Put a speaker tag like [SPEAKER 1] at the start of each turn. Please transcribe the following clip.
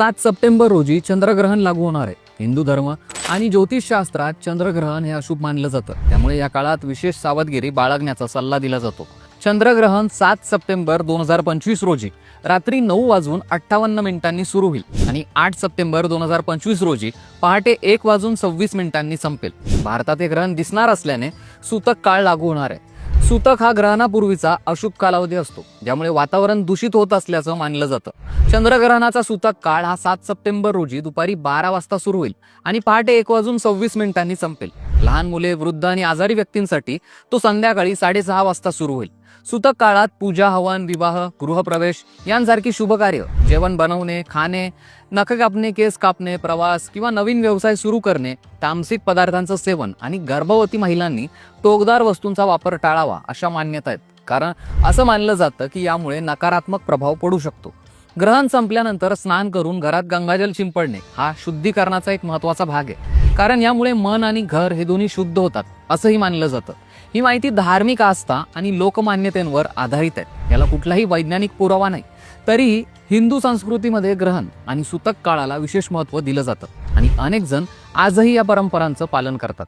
[SPEAKER 1] सात सप्टेंबर रोजी चंद्रग्रहण लागू होणार आहे. हिंदू धर्म आणि ज्योतिषशास्त्रात चंद्रग्रहण हे अशुभ मानलं जातं. त्यामुळे या काळात विशेष सावधगिरी बाळगण्याचा सल्ला दिला जातो. चंद्रग्रहण सात सप्टेंबर दोन हजार पंचवीस रोजी रात्री नऊ वाजून अठ्ठावन्न मिनिटांनी सुरू होईल आणि आठ सप्टेंबर दोन हजार पंचवीस रोजी पहाटे एक वाजून सव्वीस मिनिटांनी संपेल. भारतात हे ग्रहण दिसणार असल्याने सूतक काळ लागू होणार आहे. सूतक हा ग्रहणापूर्वीचा अशुभ कालावधी असतो ज्यामुळे वातावरण दूषित होत असल्याचं मानलं जातं. चंद्रग्रहणाचा सूतक काळ हा सात सप्टेंबर रोजी दुपारी बारा वाजता सुरू होईल आणि पहाटे एक वाजून सव्वीस मिनिटांनी संपेल. लहान मुले वृद्ध आणि आजारी व्यक्तींसाठी तो संध्याकाळी साडेसहा वाजता सुरू होईल. सुतक काळात पूजा हवन विवाह गृहप्रवेश यांसारखी शुभ कार्य जेवण बनवणे खाणे नख कापणे केस कापणे प्रवास किंवा नवीन व्यवसाय सुरू करणे तामसिक पदार्थांचं सेवन आणि गर्भवती महिलांनी टोकदार वस्तूंचा वापर टाळावा अशा मान्यता आहेत. कारण असं मानलं जातं की यामुळे नकारात्मक प्रभाव पडू शकतो. ग्रहण संपल्यानंतर स्नान करून घरात गंगाजल शिंपडणे हा शुद्धीकरणाचा एक महत्त्वाचा भाग आहे. कारण यामुळे मन आणि घर हे दोन्ही शुद्ध होतात असंही मानलं जातं. ही माहिती धार्मिक आस्था आणि लोकमान्यतेवर आधारित आहे. याला कुठलाही वैज्ञानिक पुरावा नाही. तरीही हिंदू संस्कृतीमध्ये ग्रहण आणि सूतक काळाला विशेष महत्त्व दिलं जातं. आणि अनेक जण आजही या परंपरांचं पालन करतात.